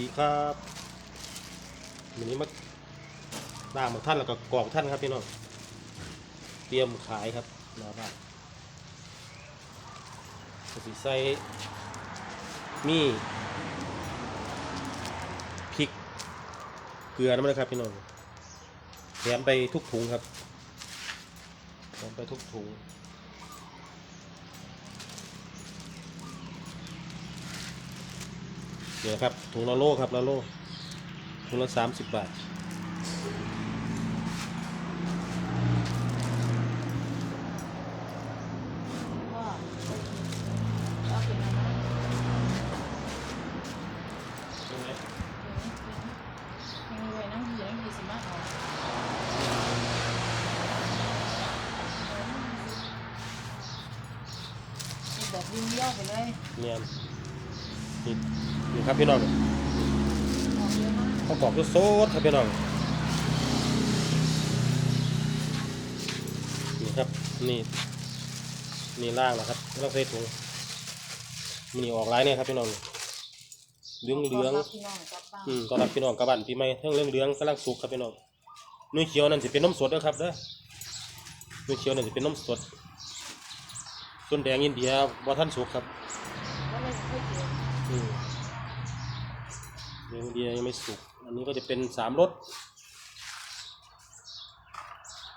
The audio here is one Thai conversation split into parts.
ดีครับวันนี้มาล่างหมกท่านแล้วก็กรอกท่านครับพี่น้อง เตรียมขายครับน้าบ้านสิใส่มีพริก เกลือน้ำนะครับพี่น้องแถมไปทุกถุงครับแถมไปทุกถุง เดี๋ยวครับถุงละโลครับละโลถุงละสามสิบบาทเป็นอะไรนะยังไงนั่งอยู่นั่งอยู่สิมากเอาแบบวิ่งเลี้ยวไปเลยเนียน นี่ครับพี่น้องออกเยอะมากข้าวกรอบก็โซดครับพี่น้องนี่ครับนี่นี่ล่างนะครับไม่ต้องใส่ถุงมันนี่ออกลายเนี่ยครับพี่น้องเหลืองเหลืองขบพี่น้องกลับบ้านอืมตอนรับพี่น้องกลับบ้านพี่ใหม่ทั้งเรื่องเหลืองกำลังสุกครับพี่น้องนุ่ยเขียวนั่นจะเป็นนมสดนะครับเด้อนุ่ยเขียวนั่นจะเป็นนมสดส่วนแดงอินเดียบ่ท่านสุกครับ ก็เลยค่อยเจอ อืม แดงเดียยังไม่สุก อันนี้ก็จะเป็นสามรส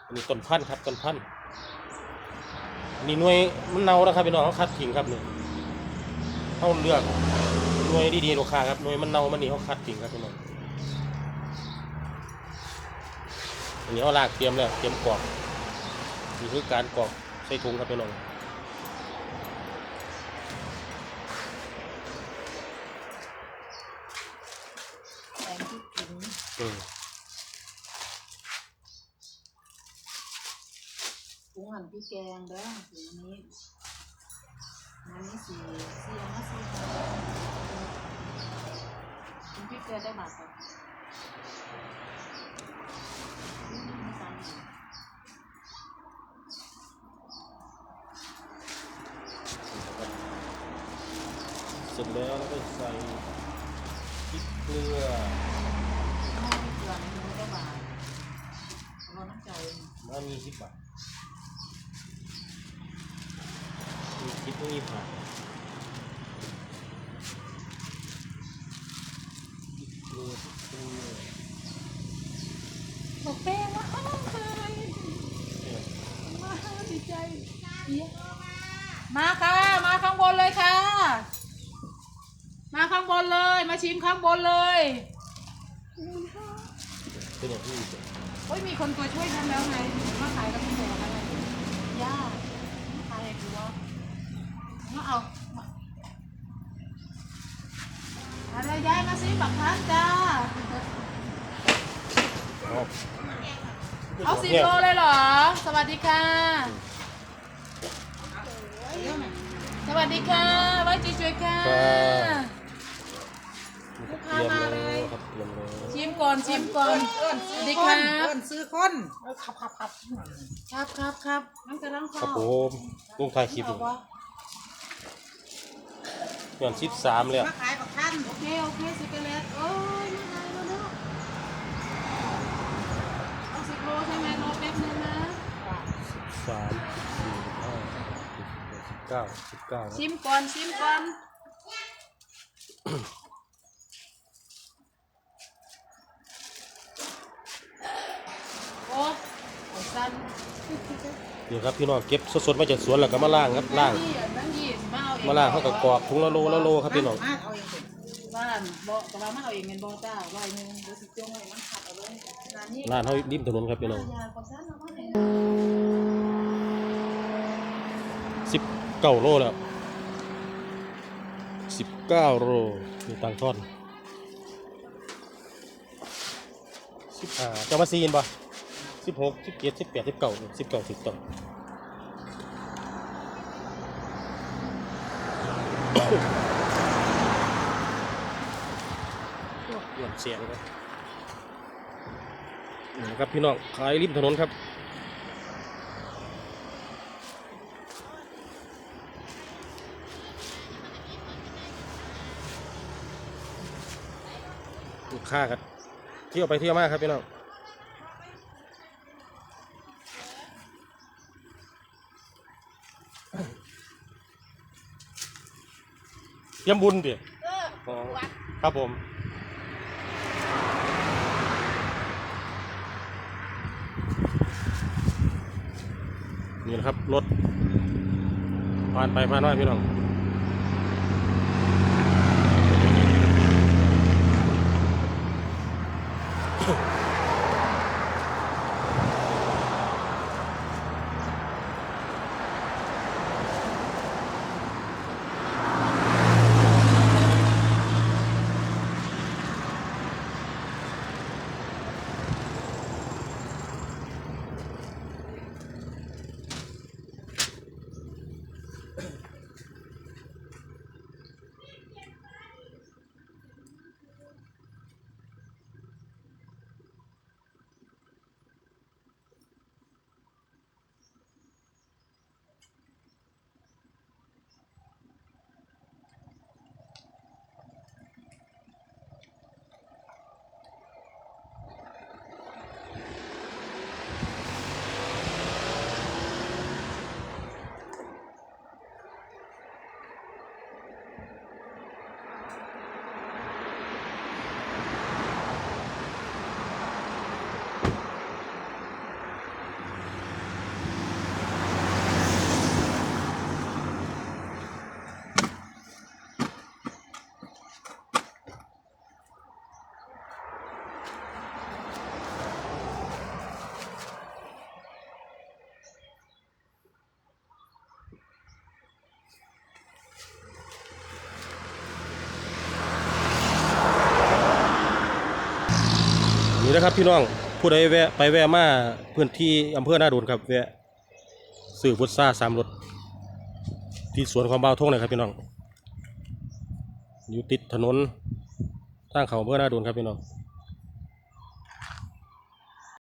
อันนี้ต้นพันธุ์ครับต้นพันธุ์อันนี้หน่วยมันเน่าแล้วครับพี่น้องเขาคัดทิ้งครับนี่เขาเลือกหน่วยดีๆลูกค้าครับหน่วยมันเน่ามันนี่เขาคัดทิ้งครับพี่น้องอันนี้เขาลากเตรียมแล้วเตรียมกรอกนี่คือการกรอกใส่ถุงครับพี่น้อง แตงที่กินอืมกุ้งหั่นพริกแกงเด้อสีนี้อันนี้สีสีอันนั้นสีขาวพริกแกงได้บาทครับอืมไม่ซ้ำเสร็จแล้วแล้วก็ใส่ เกลือหม้อมีเกลือในมือได้บาทเราน้ำใจมามีสิบบาทมีพริกไม่มีผักพริกเกลือพริกเกลือ บอกแป้งว่าอ้าวเคย เนี่ย มาดีใจเอี๊ยะมาค่ะ มาข้างบนเลยค่ะ มาข้างบนเลย มาชิมข้างบนเลยเป็นอย่างที่อีกโอ้ยมีคนตัวช่วยทำแล้วไงมาขายกับพี่หมูอะไรย่ามาขายอะไรกูวะมาเอามาอะไรยายมาซิบักทันจ้าเอาเอาสิบโลเลยเหรอ สวัสดีค่ะ สวัสดีค่ะไว้จีช่วยค่ะ ลูกค้ามาเลยครับเตรียมเลยชิมก่อนชิมก่อนสวัสดีครับเอิ้นซื้อคนครับครับครับครับครับครับนั่งกระลังครับผมลุงถ่ายคลิปอยู่ย้อนสิบสามเลยมาขายกับท่านโอเคโอเคสิบเลตโอ้ยมาไงมาเนาะเอาสิบโลใช่ไหมรอแป๊บนึงนะสิบสามสิบสี่สิบห้าสิบเก้าสิบเก้าชิมก่อนชิมก่อนโอ้โอ้ สั้นนี่ครับพี่น้องเก็บสดๆมาจากสวนแล้วก็มาล่างครับล่าง นั่งยี่นั่งยี่มาเอาเองมาล่างเขากับกรอกถุงละโลละโลครับพี่น้องมาเอาเองสิบ้านบ่กะว่ามาเอาเองเงินบ่จ้าร้อยหนึงเดี๋ยวสิจ้งไว้มันขัดเอาเลยร้านนี้ร้านเขาริมถนนครับพี่น้องยาของฉันเอามาให้สิบเก้าโลแล้วสิบเก้าโลมีตังค์ทอนสิบห้าจะมาซีนป่ะ สิบหกสิบเจ็ดสิบแปดสิบเก้าสิบเก้าสิบต่อเปลี่ยนเสียงครับนี่นะครับพี่น้องขายริมถนนครับค้ากันเที่ยวไปเที่ยวมาครับพี่น้อง เตรียมบุญดิเอออ๋อวัดครับผม นี่นะครับรถผ่านไปผ่านมาพี่น้อง นี่นะครับพี่น้องผู้ใดแวะไปแวะมาพื้นที่อำเภอหน้าดูนครับแวะซื้อพุทราสามรถที่สวนความเบาทงเลยครับพี่น้องอยู่ติดถนนทางเขาอำเภอหน้าดูนครับพี่น้อง